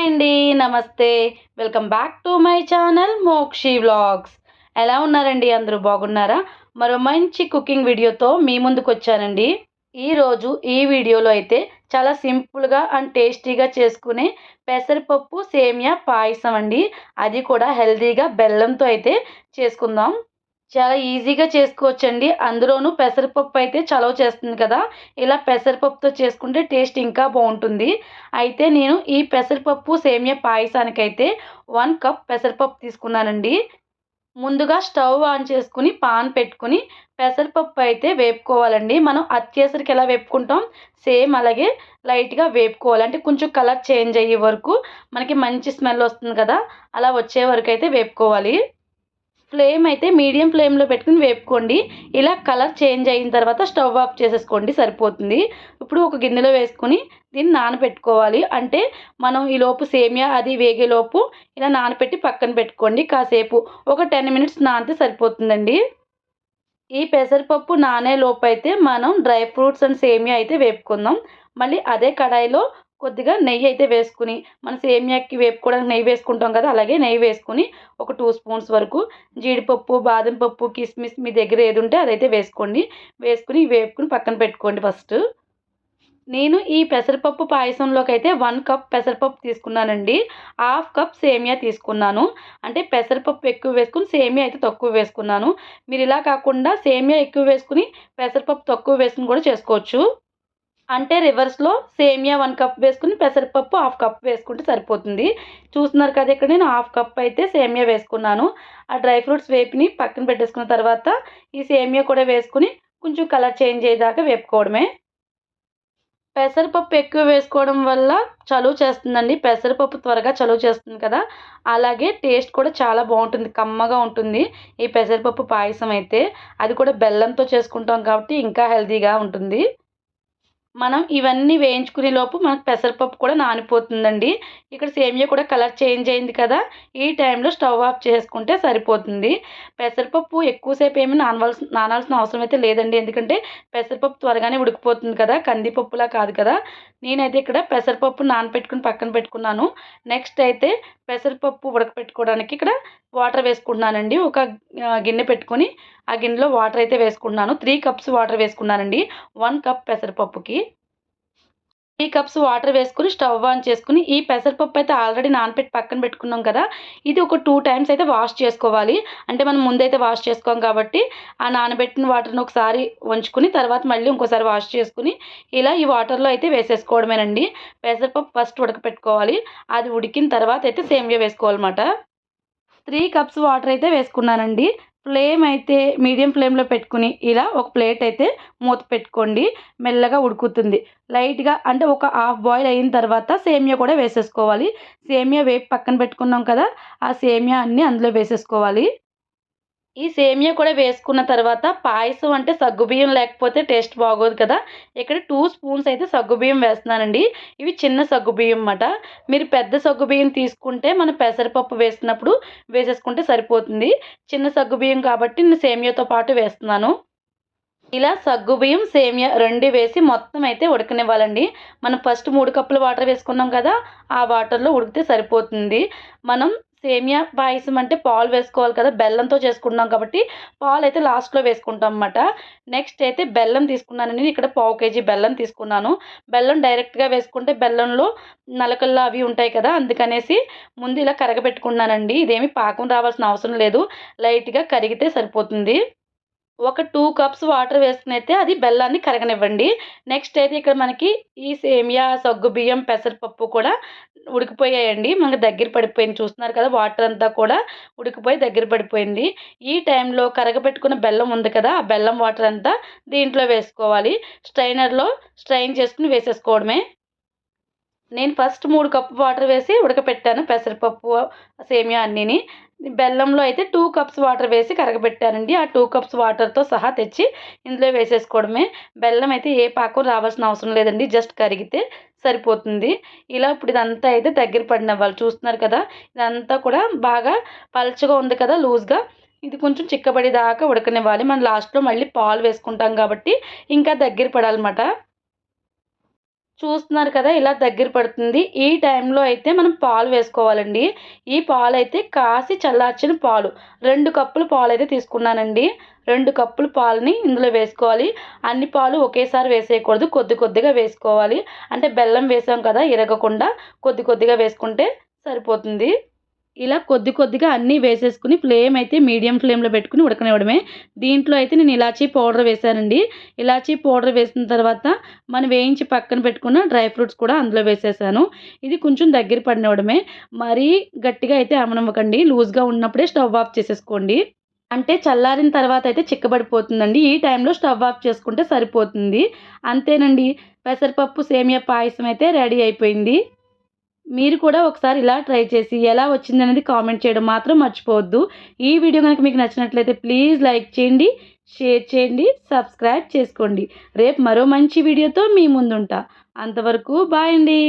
Hi అండి నమస్తే. Welcome back to my channel Mokshi vlogs. ఎలా ఉన్నారండి? అందరూ బాగున్నారా? మరో మంచి కుకింగ్ వీడియోతో మీ ముందుకు వచ్చానండి ఈరోజు ఈ వీడియోలో అయితే చాలా సింపుల్గా అండ్ టేస్టీగా చేసుకునే పెసరపప్పు సేమియా పాయసం అండి. అది కూడా హెల్తీగా బెల్లంతో అయితే చేసుకుందాం. చాలా ఈజీగా చేసుకోవచ్చండి. అందులోనూ పెసరపప్పు అయితే చలవ చేస్తుంది కదా. ఇలా పెసరపప్పుతో చేసుకుంటే టేస్ట్ ఇంకా బాగుంటుంది. అయితే నేను ఈ పెసరపప్పు సేమియా పాయసానికైతే వన్ కప్ పెసరపప్పు తీసుకున్నానండి. ముందుగా స్టవ్ ఆన్ చేసుకుని పాన్ పెట్టుకుని పెసరపప్పు అయితే వేపుకోవాలండి. మనం అత్యసరికి ఎలా వేపుకుంటాం? సేమ్ అలాగే లైట్గా వేపుకోవాలి. అంటే కొంచెం కలర్ చేంజ్ అయ్యే వరకు మనకి మంచి స్మెల్ వస్తుంది కదా. అలా వచ్చే వరకు అయితే వేపుకోవాలి. ఫ్లేమ్ అయితే మీడియం ఫ్లేమ్లో పెట్టుకుని వేపుకోండి. ఇలా కలర్ చేంజ్ అయిన తర్వాత స్టవ్ ఆఫ్ చేసేసుకోండి సరిపోతుంది. ఇప్పుడు ఒక గిన్నెలో వేసుకొని దీన్ని నానబెట్టుకోవాలి అంటే మనం ఈలోపు సేమియా అది వేగేలోపు ఇలా నానబెట్టి పక్కన పెట్టుకోండి. కాసేపు ఒక టెన్ మినిట్స్ నానితే సరిపోతుందండి. ఈ పెసరపప్పు నానే లోపు అయితే మనం డ్రై ఫ్రూట్స్ అండ్ సేమియా అయితే వేపుకుందాం. మళ్ళీ అదే కడాయిలో కొద్దిగా నెయ్యి అయితే వేసుకుని మన సేమియాకి వేపుకోవడానికి నెయ్యి వేసుకుంటాం కదా అలాగే నెయ్యి వేసుకుని ఒక టూ స్పూన్స్ వరకు జీడిపప్పు బాదం పప్పు కిస్మిస్ మీ దగ్గర ఏది ఉంటే అదైతే వేసుకోండి. వేసుకుని వేపుకుని పక్కన పెట్టుకోండి ఫస్ట్. నేను ఈ పెసరపప్పు పాయసంలోకి అయితే వన్ కప్ పెసరపప్పు తీసుకున్నానండి. హాఫ్ కప్ సేమియా తీసుకున్నాను. అంటే పెసరపప్పు ఎక్కువ వేసుకుని సేమియా అయితే తక్కువ వేసుకున్నాను. మీరు ఇలా కాకుండా సేమియా ఎక్కువ వేసుకుని పెసరపప్పు తక్కువ వేసుకుని కూడా చేసుకోవచ్చు. అంటే రివర్స్లో సేమియా వన్ కప్ వేసుకుని పెసరపప్పు హాఫ్ కప్ వేసుకుంటే సరిపోతుంది. చూస్తున్నారు కదా ఇక్కడ నేను హాఫ్ కప్ అయితే సేమియా వేసుకున్నాను. ఆ డ్రై ఫ్రూట్స్ వేపిని పక్కన పెట్టేసుకున్న తర్వాత ఈ సేమియా కూడా వేసుకుని కొంచెం కలర్ చేంజ్ అయ్యేదాకా వేపుకోవడమే. పెసరపప్పు ఎక్కువ వేసుకోవడం వల్ల చలువ చేస్తుందండి. పెసరపప్పు త్వరగా చలువ చేస్తుంది కదా. అలాగే టేస్ట్ కూడా చాలా బాగుంటుంది. కమ్మగా ఉంటుంది ఈ పెసరపప్పు పాయసం అయితే. అది కూడా బెల్లంతో చేసుకుంటాం కాబట్టి ఇంకా హెల్తీగా ఉంటుంది. మనం ఇవన్నీ వేయించుకునే లోపు మనకు పెసరపప్పు కూడా నానిపోతుందండి. ఇక్కడ సేమియా కూడా కలర్ చేంజ్ అయింది కదా ఈ టైంలో స్టవ్ ఆఫ్ చేసుకుంటే సరిపోతుంది. పెసరపప్పు ఎక్కువసేపు ఏమి నానవలసిన నానాల్సిన అవసరం అయితే లేదండి. ఎందుకంటే పెసరపప్పు త్వరగానే ఉడికిపోతుంది కదా కందిపప్పులా కాదు కదా. నేనైతే ఇక్కడ పెసరపప్పు నానపెట్టుకుని పక్కన పెట్టుకున్నాను. నెక్స్ట్ అయితే పెసరపప్పు ఉడకపెట్టుకోవడానికి ఇక్కడ వాటర్ వేసుకుంటున్నానండి. ఒక గిన్నె పెట్టుకొని ఆ గిన్నెలో వాటర్ అయితే వేసుకుంటున్నాను. త్రీ కప్స్ వాటర్ వేసుకున్నానండి. వన్ కప్ పెసరపప్పుకి. త్రీ కప్స్ వాటర్ వేసుకుని స్టవ్ ఆన్ చేసుకుని ఈ పెసరపప్పు అయితే ఆల్రెడీ నానపెట్టి పక్కన పెట్టుకున్నాం కదా ఇది ఒక టూ టైమ్స్ అయితే వాష్ చేసుకోవాలి. అంటే మనం ముందైతే వాష్ చేసుకోం కాబట్టి ఆ నానబెట్టిన వాటర్ని ఒకసారి వంచుకుని తర్వాత మళ్ళీ ఇంకోసారి వాష్ చేసుకుని ఇలా ఈ వాటర్లో అయితే వేసేసుకోవడమేనండి. పెసరపప్పు ఫస్ట్ ఉడకపెట్టుకోవాలి. అది ఉడికిన తర్వాత అయితే సేమియా వేసుకోవాలన్నమాట. త్రీ కప్స్ వాటర్ అయితే వేసుకున్నానండి. ఫ్లేమ్ అయితే మీడియం ఫ్లేమ్లో పెట్టుకుని ఇలా ఒక ప్లేట్ అయితే మూత పెట్టుకోండి. మెల్లగా ఉడుకుతుంది. లైట్గా అంటే ఒక హాఫ్ బాయిల్ అయిన తర్వాత సేమియా కూడా వేసేసుకోవాలి. సేమియా వేపు పక్కన పెట్టుకున్నాం కదా ఆ సేమియా అన్నీ అందులో వేసేసుకోవాలి. ఈ సేమియా కూడా వేసుకున్న తర్వాత పాయసం అంటే సగ్గుబియ్యం లేకపోతే టేస్ట్ బాగోదు కదా. ఇక్కడ టూ స్పూన్స్ అయితే సగ్గుబియ్యం వేస్తున్నానండి. ఇవి చిన్న సగ్గుబియ్యం అన్నమాట. మీరు పెద్ద సగ్గుబియ్యం తీసుకుంటే మన పెసరపప్పు వేసినప్పుడు వేసేసుకుంటే సరిపోతుంది. చిన్న సగ్గుబియ్యం కాబట్టి నేను సేమియాతో పాటు వేస్తున్నాను. ఇలా సగ్గుబియ్యం సేమియా రెండు వేసి మొత్తం అయితే ఉడకనివ్వాలండి. మనం ఫస్ట్ మూడు కప్పులు వాటర్ వేసుకున్నాం కదా ఆ వాటర్లో ఉడికితే సరిపోతుంది. మనం సేమియా పాయసం అంటే పాలు వేసుకోవాలి కదా బెల్లంతో చేసుకుంటాం కాబట్టి పాలు అయితే లాస్ట్లో వేసుకుంటాం అన్నమాట. నెక్స్ట్ అయితే బెల్లం తీసుకున్నాను నేను ఇక్కడ పావు కేజీ బెల్లం తీసుకున్నాను. బెల్లం డైరెక్ట్గా వేసుకుంటే బెల్లంలో నలకల్లా అవి ఉంటాయి కదా అందుకనేసి ముందు ఇలా కరగబెట్టుకున్నానండి ఇదేమి పాకం రావాల్సిన అవసరం లేదు. లైట్గా కరిగితే సరిపోతుంది. ఒక టూ కప్స్ వాటర్ వేసుకుని అయితే అది బెల్లాన్ని కరగనివ్వండి. నెక్స్ట్ అయితే ఇక్కడ మనకి ఈ సేమియా సగ్గు బియ్యం పెసరపప్పు కూడా ఉడికిపోయాయండి. మనకి దగ్గర పడిపోయింది. చూస్తున్నారు కదా వాటర్ అంతా కూడా ఉడికిపోయి దగ్గర పడిపోయింది. ఈ టైంలో కరగబెట్టుకున్న బెల్లం ఉంది కదా ఆ బెల్లం వాటర్ అంతా దీంట్లో వేసుకోవాలి. స్ట్రైనర్లో స్ట్రైన్ చేసుకుని వేసేసుకోవడమే. నేను ఫస్ట్ మూడు కప్పు వాటర్ వేసి ఉడకపెట్టాను పెసరపప్పు సేమియా అన్నీని. బెల్లంలో అయితే టూ కప్స్ వాటర్ వేసి కరగబెట్టానండి. ఆ టూ కప్స్ వాటర్తో సహా తెచ్చి ఇందులో వేసేసుకోవడమే. బెల్లం అయితే ఏ పాకం రావాల్సిన అవసరం లేదండి. జస్ట్ కరిగితే సరిపోతుంది. ఇలా ఇప్పుడు ఇదంతా అయితే దగ్గర పడిన వాళ్ళు చూస్తున్నారు కదా ఇదంతా కూడా బాగా పల్చగా ఉంది కదా లూజ్గా. ఇది కొంచెం చిక్కబడేదాకా ఉడకనివ్వాలి. మనం లాస్ట్లో మళ్ళీ పాలు వేసుకుంటాం కాబట్టి ఇంకా దగ్గర పడాలన్నమాట. చూస్తున్నారు కదా ఇలా దగ్గర పడుతుంది. ఈ టైంలో అయితే మనం పాలు వేసుకోవాలండి. ఈ పాలు అయితే కాసి చల్లార్చిన పాలు. రెండు కప్పులు పాలు అయితే తీసుకున్నానండి. రెండు కప్పులు పాలని ఇందులో వేసుకోవాలి. అన్ని పాలు ఒకేసారి వేసేయకూడదు. కొద్ది కొద్దిగా వేసుకోవాలి. అంటే బెల్లం వేసాం కదా ఇరగకుండా కొద్ది కొద్దిగా వేసుకుంటే సరిపోతుంది. ఇలా కొద్ది కొద్దిగా అన్నీ వేసేసుకుని ఫ్లేమ్ అయితే మీడియం ఫ్లేమ్లో పెట్టుకుని ఉడకనివ్వడమే. దీంట్లో అయితే నేను ఇలాచీ పౌడర్ వేసానండి ఇలాచీ పౌడర్ వేసిన తర్వాత మనం వేయించి పక్కన పెట్టుకున్న డ్రై ఫ్రూట్స్ కూడా అందులో వేసేసాను. ఇది కొంచెం దగ్గర పడినవడమే మరీ గట్టిగా అయితే అమనవ్వకండి. లూజ్గా ఉన్నప్పుడే స్టవ్ ఆఫ్ చేసేసుకోండి. అంటే చల్లారిన తర్వాత అయితే చిక్కబడిపోతుందండి. ఈ టైంలో స్టవ్ ఆఫ్ చేసుకుంటే సరిపోతుంది. అంతేనండి. పెసరపప్పు సేమియా పాయసం అయితే రెడీ అయిపోయింది. మీరు కూడా ఒకసారి ఇలా ట్రై చేసి ఎలా వచ్చింది అనేది కామెంట్ చేయడం మాత్రం మర్చిపోవద్దు. ఈ వీడియో కనుక మీకు నచ్చినట్లయితే ప్లీజ్ లైక్ చేయండి షేర్ చేయండి సబ్స్క్రైబ్ చేసుకోండి. రేపు మరో మంచి వీడియోతో మీ ముందుంటా. అంతవరకు బాయ్ అండి.